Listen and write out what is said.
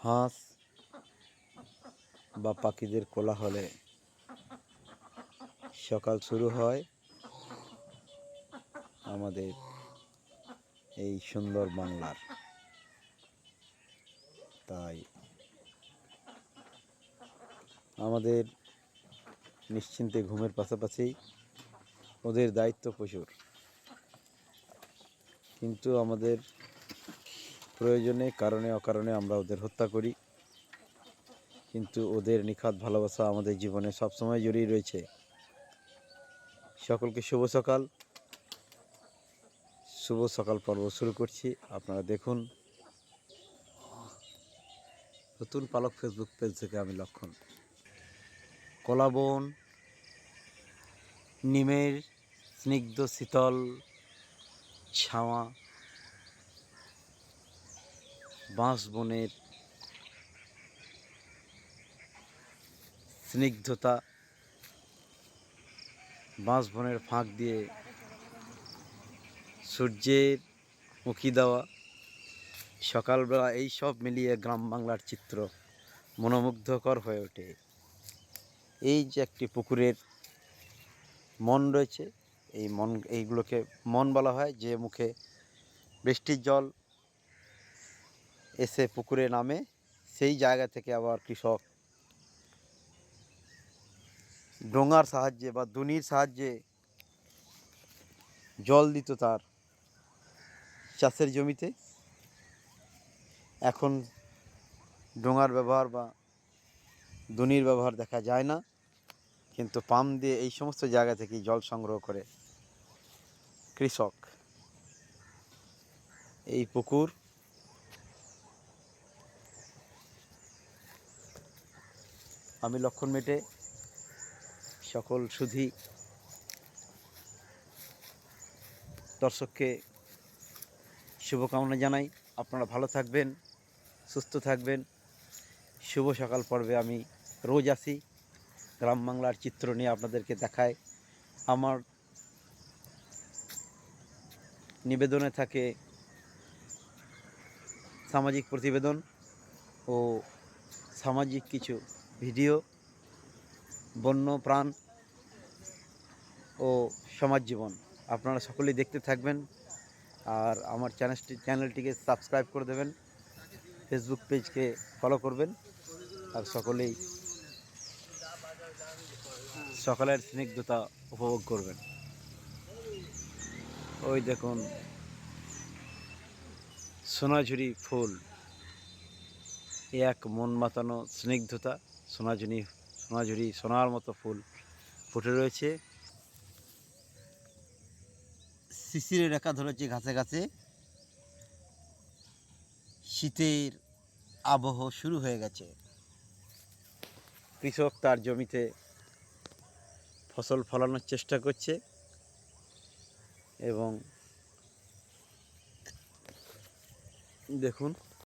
হাঁস বা পাখিদের কোলাহলে সকাল শুরু হয় আমাদের এই সুন্দর বাংলার। তাই আমাদের নিশ্চিন্তে ঘুমের পাশাপাশি ওদের দায়িত্ব প্রচুর। কিন্তু আমাদের প্রয়োজনে, কারণে, অকারণে আমরা ওদের হত্যা করি। কিন্তু ওদের নিখাত ভালোবাসা আমাদের জীবনে সবসময় জড়িয়ে রয়েছে। সকলকে শুভ সকাল। শুভ সকাল পর্ব শুরু করছি। আপনারা দেখুন। নতুন পালক ফেসবুক পেজ থেকে আমি লক্ষণ। কলাবন নিমের স্নিগ্ধ শীতল ছাওয়া বাঁশ বনের স্নিগ্ধতা, বাঁশ বনের ফাঁক দিয়ে সূর্যের মুখি দেওয়া, সকালবেলা এই সব মিলিয়ে গ্রাম বাংলার চিত্র মনোমুগ্ধকর হয়ে ওঠে। এই যে একটি পুকুরের মন রয়েছে, এই মন, এইগুলোকে মন বলা হয়, যে মুখে বৃষ্টির জল এসে পুকুরে নামে, সেই জায়গা থেকে আবার কৃষক ডোঙার সাহায্যে বা দুনির সাহায্যে জল দিত তার চাষের জমিতে। এখন ডোঙার ব্যবহার বা দুনির ব্যবহার দেখা যায় না, কিন্তু পাম্প দিয়ে এই সমস্ত জায়গা থেকেই জল সংগ্রহ করে কৃষক। এই পুকুর আমি লক্ষণ মেটে সকল সুধী দর্শককে শুভকামনা জানাই। আপনারা ভালো থাকবেন, সুস্থ থাকবেন। শুভ সকাল পর্বে আমি রোজ আসি। গ্রাম বাংলার চিত্র নিয়ে আপনাদেরকে দেখায়। আমার নিবেদনে থাকে সামাজিক প্রতিবেদন ও সামাজিক কিছু ভিডিও, বন্য, প্রাণ ও সমাজ জীবন। আপনারা সকলেই দেখতে থাকবেন আর আমার চ্যানেলটি চ্যানেলটিকে সাবস্ক্রাইব করে দেবেন, ফেসবুক পেজকে ফলো করবেন আর সকলেই সকালের স্নিগ্ধতা উপভোগ করবেন। ওই দেখুন, সোনাঝুরি ফুল, এক মন মাতানো স্নিগ্ধতা। সোনাঝুরি সোনাঝুরি, সোনার মতো ফুল ফুটে রয়েছে। শিশিরে রেখা ধরেছে ঘাসে ঘাসে। শীতের আবহ শুরু হয়ে গেছে। কৃষক তার জমিতে ফসল ফলানোর চেষ্টা করছে এবং দেখুন